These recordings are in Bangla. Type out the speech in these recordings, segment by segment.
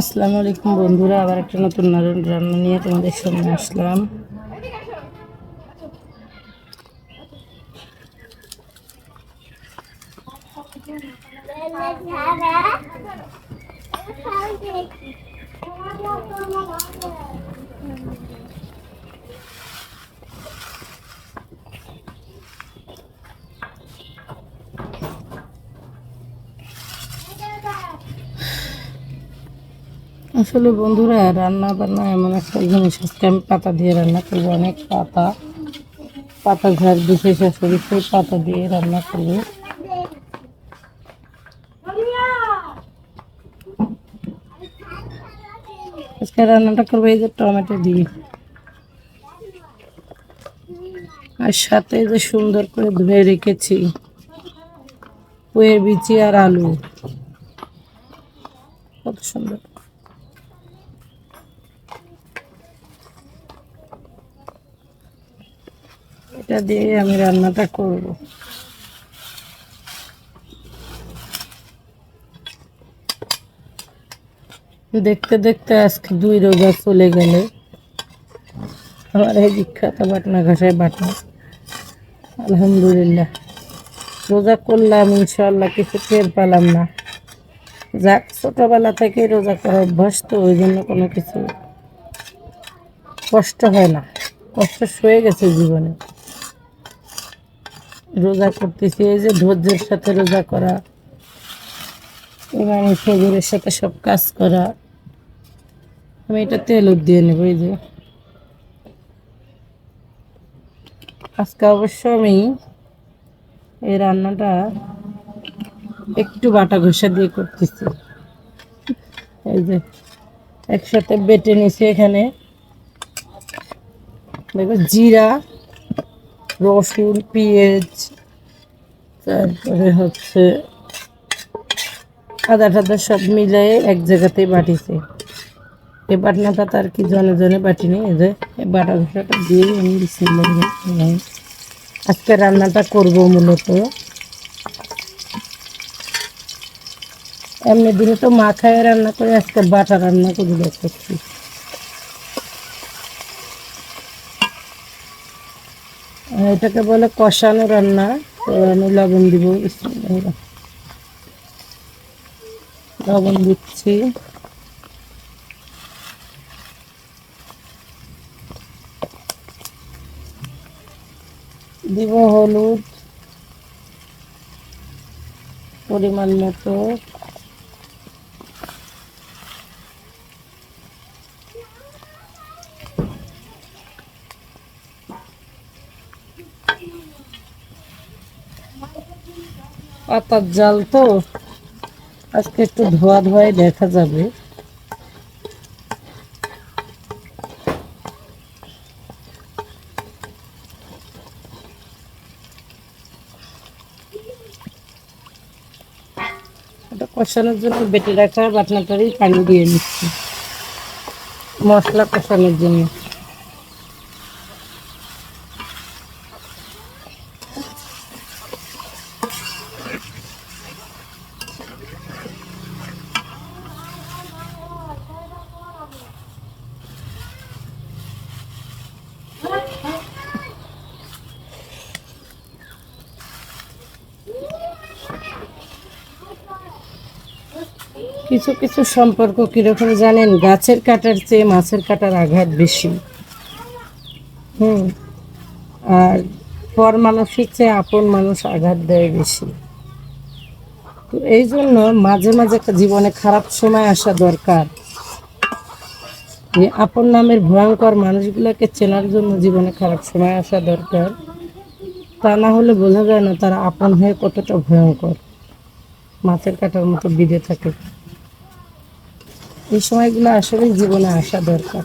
আসসালামু আলাইকুম বন্ধুরা আবার একটা নতুন রান্না নিয়ে তোমাদের সামনে আসলাম। আসলে বন্ধুরা রান্না বান্না এমন একটা জিনিস। আজকে আমি পাতা দিয়ে রান্না করব, অনেক পাতা। পাতা ঝাড় বিশেষ শাশুড়ি সেই পাতা দিয়ে রান্না করব। আজকে রান্নাটা করব এই যে টমেটো দিয়ে। আর সাথে যে সুন্দর করে ধুয়ে রেখেছি পুয়ের বিচি আর আলু। কত সুন্দর। এটা দিয়ে আমি রান্নাটা করব। দেখতে দেখতে আজকে দুই রোজা চলে গেলে। আমার এই বিখ্যাত বাটনা ঘাসায় বাটনা। আলহামদুলিল্লাহ। রোজা করলাম ইনশাল্লাহ কিছু টের পেলাম না। যাক, ছোটোবেলা থেকেই রোজা করা অভ্যাস তো, ওই জন্য কোনো কিছু কষ্ট হয় না। কষ্ট সয়ে গেছে জীবনে। রোজা করতেছি, এই যে ধৈর্যের সাথে রোজা করা, এবং সবুরের সাথে সব কাজ করা। আমি এটা তেল দিয়ে নেব, এই যে। আজকে অবশ্য আমি এই রান্নাটা একটু বাটা ঘষা দিয়ে করতেছি। এই যে, একসাথে বেটে নিছি এখানে। দেখো, জিরা রসুন পেঁয়াজ, তারপরে হচ্ছে আদা টাদা সব মিলাই এক জায়গাতেই বাটিছে এই বাটনাটা তার কি জনে জনে বাটিনি এই যে বাটা ঘষাটা দিয়ে আমি বিসমিল্লাহ আজকে রান্নাটা করব মূলত। এমনি দিনে তো মাখায় রান্না করে, আজকে বাটা রান্না করে দেখছি এটাকে বলে কষানো রান্না তো আমি লবণ দিব লবণ দিচ্ছি। দিব হলুদ পরিমাণ মতো। পাতার জাল তো। আজকে একটু ধোয়া ধোয়াই দেখা যাবে। কষানোর জন্য বেটে রাখা বাটনাটারই পানি দিয়ে নিচ্ছি। মশলা কষানোর জন্য। কিছু কিছু সম্পর্ক কীরকম জানেন? গাছের কাটার চেয়ে মাছের কাটার আঘাত বেশি। হুম। আর পর মানুষের চেয়ে আপন মানুষ আঘাত দেয় বেশি। তো এই জন্য মাঝে মাঝে জীবনে খারাপ সময় আসা দরকার। যে আপন নামের ভয়ঙ্কর মানুষগুলোকে চেনার জন্য জীবনে খারাপ সময় আসা দরকার। তা না হলে বোঝা যায় না তারা আপন হয়ে কতটা ভয়ঙ্কর। মাছের কাটার মতো বিদে থাকে। এই সময়গুলো আসলে জীবনে আসা দরকার।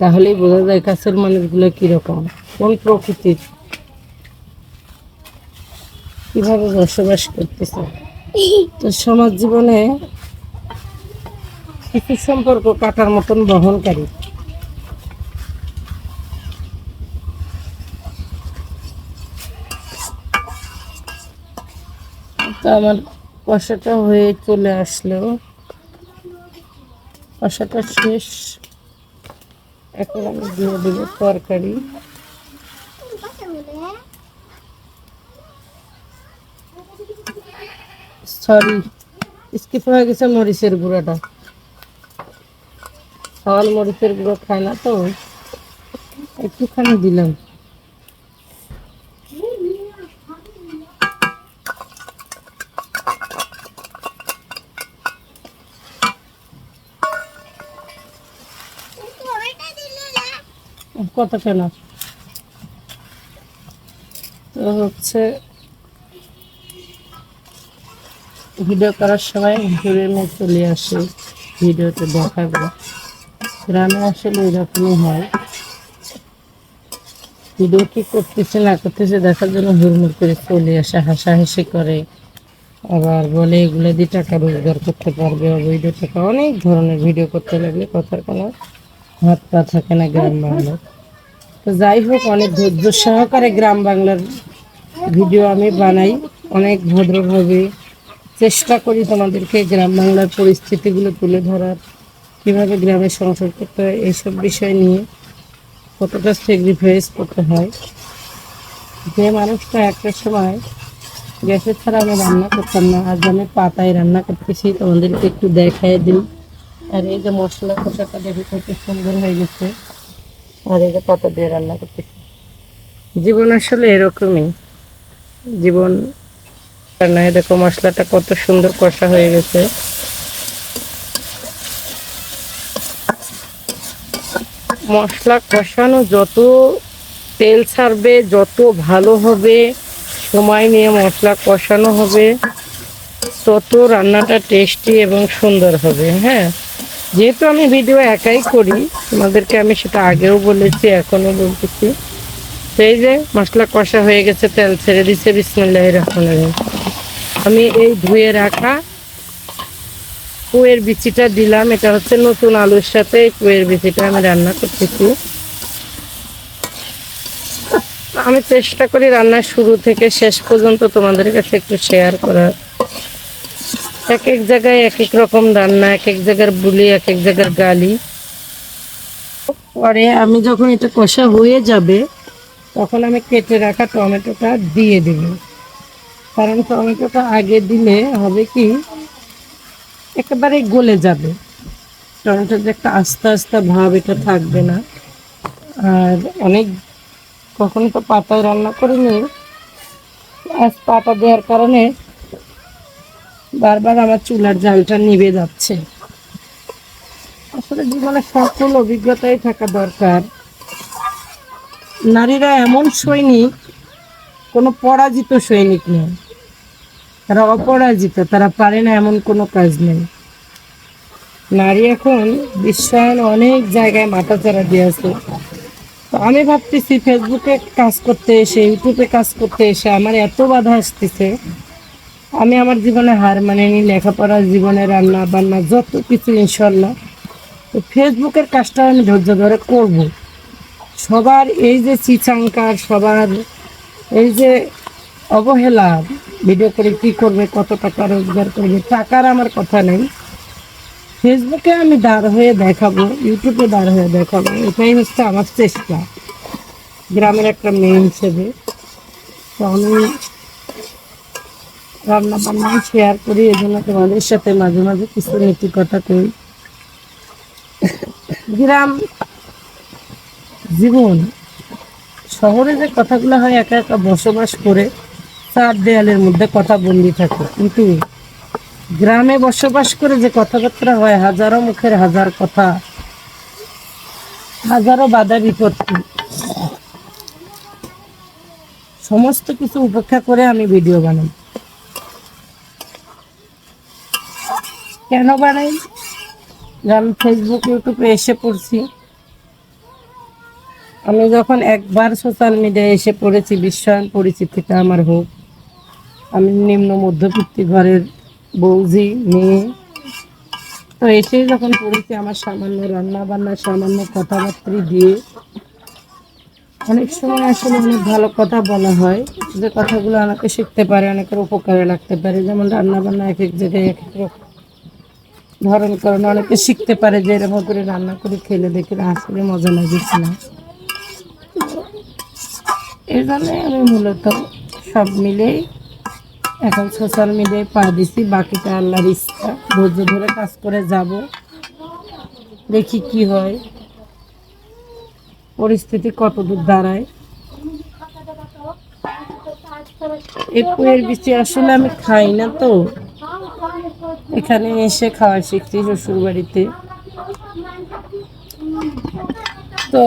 তাহলেই বোঝা যায় কাছের মানুষগুলো কীরকম, কোন প্রকৃতির? কীভাবে বসবাস করতেছে? তো সমাজ জীবনে কিছু সম্পর্ক কাটার মতন বহনকারী। তো আমার কষাটা হয়ে চলে আসলো কষাটা শেষ। এখন আমি দিয়ে দেবো তরকারি। সরি স্কিপ হয়ে গেছে মরিচের গুঁড়োটা। সকাল মরিচের গুঁড়ো খায় না তো। একটুখানি দিলাম। কত কেন? তো হচ্ছে ভিডিও করার সময় ঘুরে নিয়ে চলে আসে, ভিডিওতে দেখাবো। গ্রামে আসলে এরকমই হয়। ভিডিও কি করতেছে না করতেছে দেখার জন্য হুড়মুড় করে চলে আসে, হাসাহাসি করে। আবার বলে এগুলো দিয়ে টাকা রোজগার করতে পারবে, অবৈধ টাকা, অনেক ধরনের ভিডিও করতে লাগলে কথার কোনো হাত পা থাকে না গ্রাম বাংলার। তো যাই হোক, অনেক ধৈর্য সহকারে গ্রাম বাংলার ভিডিও আমি বানাই। অনেক ভদ্রভাবে চেষ্টা করি তোমাদেরকে গ্রাম বাংলার পরিস্থিতিগুলো তুলে ধরার। কীভাবে গ্রামে সংসার করতে হয়, এইসব বিষয় নিয়ে কতটা স্যাক্রিফাইস করতে হয়। যে মানুষটা একটা সময় গ্যাসের ছাড়া আমি রান্না করতাম না, আজ আমি পাতায় রান্না করতেছি, তোমাদেরকে একটু দেখাই দিই। আর এই যে মশলা কষাটা দেখে কত সুন্দর হয়ে গেছে। আর এই যে পাতা দিয়ে রান্না করতেছি। জীবন আসলে এরকমই। জীবন রান্না দেখো মশলাটা কত সুন্দর কষা হয়ে গেছে। মশলা কষানো যত তেল ছাড়বে, যত ভালো হবে, সময় নিয়ে মশলা কষানো হবে, তত রান্নাটা টেস্টি এবং সুন্দর হবে হ্যাঁ? যেহেতু আমি ভিডিও একাই করি, তোমাদেরকে আমি সেটা আগেও বলেছি, এখনও বলতেছি। সেই যে মশলা কষা হয়ে গেছে, তেল ছেড়ে দিছে বিসমিল্লাহ রহমান রহিম। আমি এই ধুয়ে রাখা কুয়ের বিচিটা দিলাম, এটা হচ্ছে নতুন আলুর সাথে কুয়ের বিচিটা আমি রান্না করতেছি। আমি চেষ্টা করি রান্নার শুরু থেকে শেষ পর্যন্ত তোমাদের কাছে একটু শেয়ার করার। এক এক জায়গায় এক এক রকম রান্না, এক এক জায়গার বুলি, এক এক জায়গার গালি। পরে আমি যখন এটা কষা হয়ে যাবে, তখন আমি কেটে রাখা টমেটোটা দিয়ে দেব। কারণ টমেটোটা আগে দিলে হবে কি, একেবারে গলে যাবে। টমেটোর যে একটা আস্তে আস্তে ভাব, এটা থাকবে না। আর অনেক, কখনো তো পাতায় রান্না করিনি। আজ পাতা দেওয়ার কারণে বারবার আমার চুলার জালটা নিভে যাচ্ছে। আসলে জীবনে সকল অভিজ্ঞতাই থাকা দরকার। নারীরা এমন সৈনিক, কোনো পরাজিত সৈনিক নেই। তারা অপরাজিত, তারা পারে না এমন কোনো কাজ নেই। নারী এখন বিশ্বায়ন অনেক জায়গায় মাথাচাড়া দিয়ে আছে। তো আমি ভাবতেছি ফেসবুকে কাজ করতে এসে ইউটিউবে কাজ করতে এসে আমার এত বাধা আসতেছে। আমি আমার জীবনে হার মানিনি, লেখাপড়া, জীবনে রান্না বান্না, যত কিছু ইনশাল্লাহ। তো ফেসবুকের কাজটা আমি ধৈর্য ধরে করব। সবার এই যে চিচাঙ্কার, সবার এই যে অবহেলা ভিডিও করে কি করবে, কত টাকা রোজগার করবে, টাকার আমার কথা নেই। ফেসবুকে আমি দাঁড় হয়ে দেখাবো ইউটিউবে দাঁড় হয়ে দেখাবো, এটাই হচ্ছে আমার চেষ্টা। গ্রামের একটা মেয়ে হিসেবে। তো আমি রান্না বান্না শেয়ার করি, এই জন্য তোমাদের সাথে মাঝে মাঝে কিছু নীতি কথা কই। গ্রাম জীবন, শহরে যে কথাগুলো হয়, একা একা বসবাস করে চার দেয়ালের মধ্যে কথা বন্দি থাকে। কিন্তু গ্রামে বসবাস করে যে কথাবার্তা হয়, হাজারো মুখের হাজার কথা, হাজারো বাধা বিপত্তি, সমস্ত কিছু উপেক্ষা করে আমি ভিডিও বানাই। কেন বানাই? আমি ফেসবুক ইউটিউবে এসে পড়ছি। আমি যখন একবার সোশ্যাল মিডিয়ায় এসে পড়েছি বিশ্বায়ন পরিচিতিটা আমার হোক। আমি নিম্ন মধ্যবিত্তি ঘরের বৌজি, মেয়ে। তো এসে যখন পড়েছি, আমার সামান্য রান্না বান্না সামান্য কথাবার্তা দিয়ে, অনেক সময় আসলে অনেক ভালো কথা বলা হয়, যে কথাগুলো অনেকে শিখতে পারে, অনেকের উপকারে লাগতে পারে। যেমন রান্না বান্না এক এক জায়গায় এক এক রকম। ধরন করেন অনেকে শিখতে পারে যে এরকম করে রান্না করে খেলে দেখে আসলে মজা লাগছে না। জন্য আমি মূলত সব মিলেই এখন সোশ্যাল মিডিয়ায় পা দিছি, বাকিটা আল্লাহর ইচ্ছা। ধৈর্য ধরে কাজ করে যাব, দেখি কি হয়। পরিস্থিতি কতদূর দাঁড়ায়। পুয়ের বিচি আসলে আমি খাই না তো। এখানে এসে খাওয়া শিখছি শ্বশুর বাড়িতে তো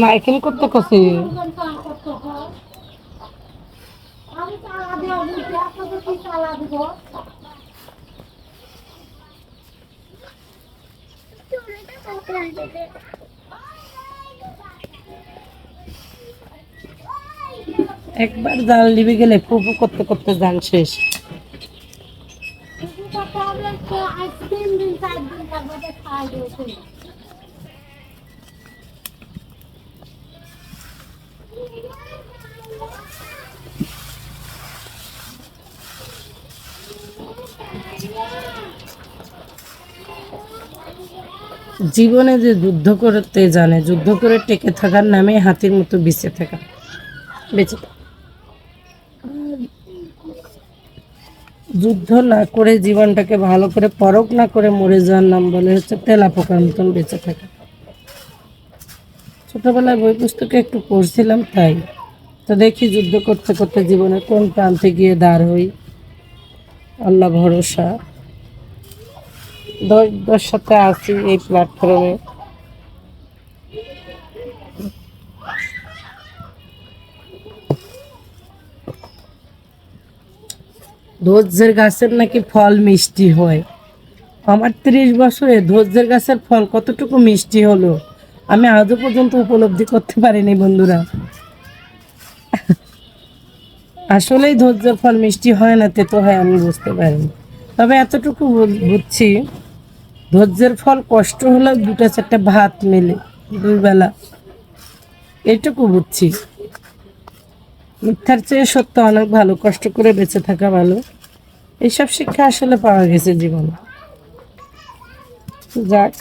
মাইকেল করতে কছে একবার জাল দিবে গেলে ফুফু করতে করতে জান শেষ আইসক্রিম দিন চার দিন লাগবে খাওয়া দিয়েছে জীবনে যে যুদ্ধ করতে জানে, যুদ্ধ করে টেকে থাকার নামে হাতির মতো বেঁচে থাকা। বেঁচে। যুদ্ধ না করে জীবনটাকে ভালো করে পরক না করে মরে যাওয়ার নাম বলে হচ্ছে তেলা পোকার মতন বেঁচে থাকা। ছোটবেলায় বই পুস্তকে একটু পড়ছিলাম, তাই। তো দেখি যুদ্ধ করতে করতে জীবনে কোন প্রান্তে গিয়ে দাঁড় হই। আল্লাহ ভরসা। দশ সাথে আছি এই প্ল্যাটফর্মে ধৈর্যের গাছের নাকি ফল মিষ্টি হয়। আমার ত্রিশ বছরে ধৈর্যের গাছের ফল কতটুকু মিষ্টি হলো, আমি আজও পর্যন্ত উপলব্ধি করতে পারিনি বন্ধুরা। আসলেই ধৈর্যের ফল মিষ্টি হয় না, তে তো হয়, আমি বুঝতে পারিনি। তবে এতটুকু বুঝছি। ধৈর্যের ফল কষ্ট হলেও দুটা চারটা ভাত মেলে দুই বেলা। এইটুকু বুঝছি। মিথ্যার চেয়ে সত্য অনেক ভালো, কষ্ট করে বেঁচে থাকা ভালো। এইসব শিক্ষা আসলে পাওয়া গেছে জীবনে। যাক।